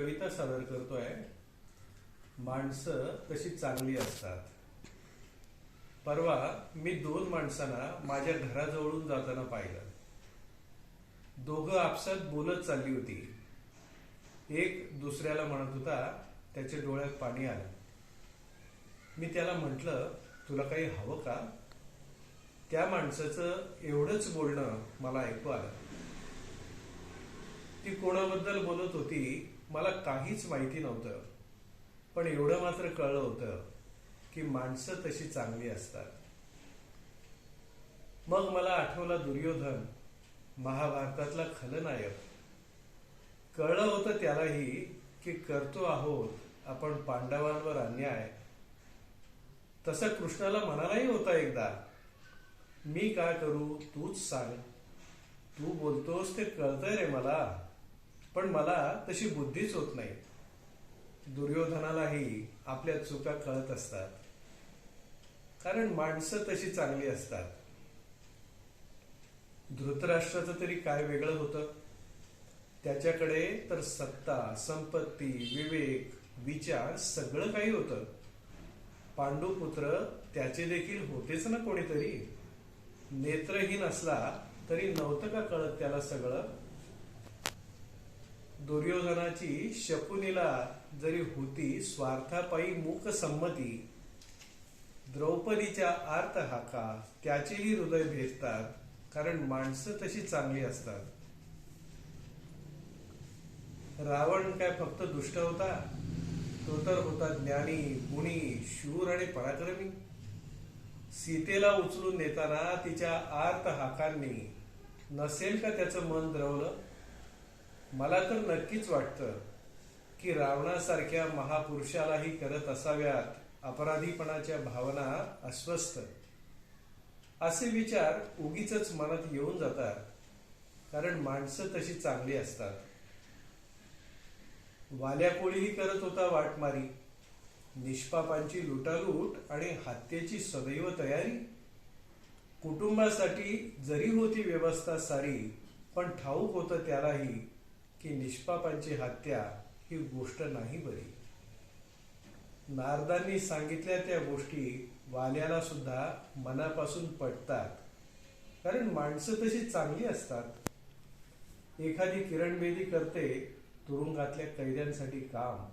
कविता सादर करतोय. माणसं कशी चांगली असतात. परवा मी दोन माणसांना माझ्या घराजवळून जाताना पाहिलं. दोघं आपसात बोलत चालली होती. एक दुसऱ्याला म्हणत होता त्याच्या डोळ्यात पाणी आलं. मी त्याला म्हटलं तुला काही हवं का? त्या माणसाचं एवढंच बोलणं मला ऐकू आलं. ती कोणाबद्दल बोलत होती मला काहीच माहिती नव्हतं. पण एवढं मात्र कळलं होतं की माणसं तशी चांगली असतात. मग मला आठवला दुर्योधन महाभारतातला खलनायक. कळलं होतं त्यालाही की करतो आहोत आपण पांडवांवर अन्याय. तसं कृष्णाला म्हणालाही होता एकदा मी काय करू तूच सांग. तू बोलतोस ते कळतंय रे मला. पण मला तशी बुद्धीच होत नाही. दुर्योधनालाही आपल्या चुका कळत असतात. कारण माणसं तशी चांगली असतात. धृतराष्ट्राचं तरी काय वेगळं होतं? त्याच्याकडे तर सत्ता संपत्ती विवेक विचार सगळं काही होतं. पांडुपुत्र त्याचे देखील होतेच ना कोणीतरी. नेत्रहीन असला तरी नव्हतं का कळत त्याला सगळं? दुर्योधनाची शकुनीला जरी होती स्वार्थापायी मूक संमती. द्रौपदीच्या आर्त हाका त्याचेही हृदय भेटतात कारण माणसं तशी चांगली असतात. रावण काय फक्त दुष्ट होता? तो तर होता ज्ञानी गुणी शूर आणि पराक्रमी. सीतेला उचलून नेताना तिच्या आर्त हाकांनी नसेल का त्याचं मन द्रवलं? मला तर नक्कीच वाटतं की रावणासारख्या महापुरुषालाही करत असाव्यात अपराधीपणाच्या भावना अस्वस्थ. असे विचार उगीच मनात येऊन जातात कारण माणसं तशी चांगली असतात. वाल्यापोळीही करत होता वाटमारी. निष्पापांची लुटालूट आणि हत्येची सदैव तयारी. कुटुंबासाठी जरी होती व्यवस्था सारी पण ठाऊक होतं त्यालाही की निष्पापांची हत्या ही गोष्ट नाही बरी. नारदांनी सांगितल्या त्या गोष्टी वाल्याला सुद्धा मनापासून पटतात. कारण माणसं तशी चांगली असतात. एखादी किरणबेदी करते तुरुंगातल्या कैद्यांसाठी काम.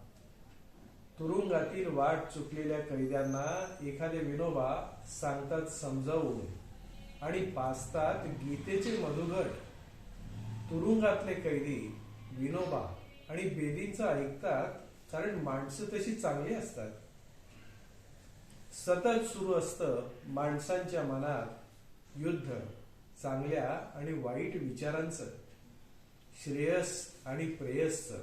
तुरुंगातील वाट चुकलेल्या कैद्यांना एखादे विनोबा सांगतात समजावून आणि पाचतात गीतेचे मधुघट. तुरुंगातले कैदी विनोबा आणि बेदींचं ऐकतात कारण माणसं तशी चांगली असतात. सतत सुरू असतं माणसांच्या मनात युद्ध चांगल्या आणि वाईट विचारांचं श्रेयस आणि प्रेयसचं.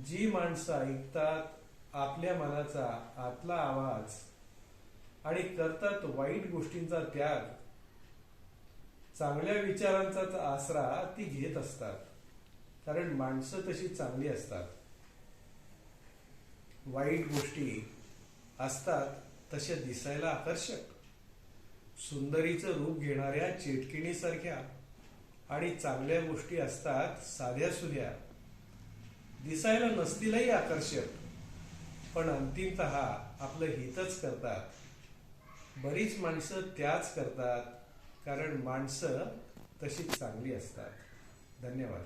जी माणसं ऐकतात आपल्या मनाचा आतला आवाज आणि करतात वाईट गोष्टींचा त्याग चांगल्या विचारांचाच आसरा ती घेत असतात. कारण माणसं तशी चांगली असतात. वाईट गोष्टी असतात तशा दिसायला आकर्षक. सुंदरीचं रूप घेणाऱ्या चेटकिणीसारख्या आणि चांगल्या गोष्टी असतात साध्या सुध्या. दिसायला नसतीलही आकर्षक पण अंतिमत आपलं हितच करतात. बरीच माणसं त्याच करतात कारण माणसं तशी चांगली असतात. धन्यवाद.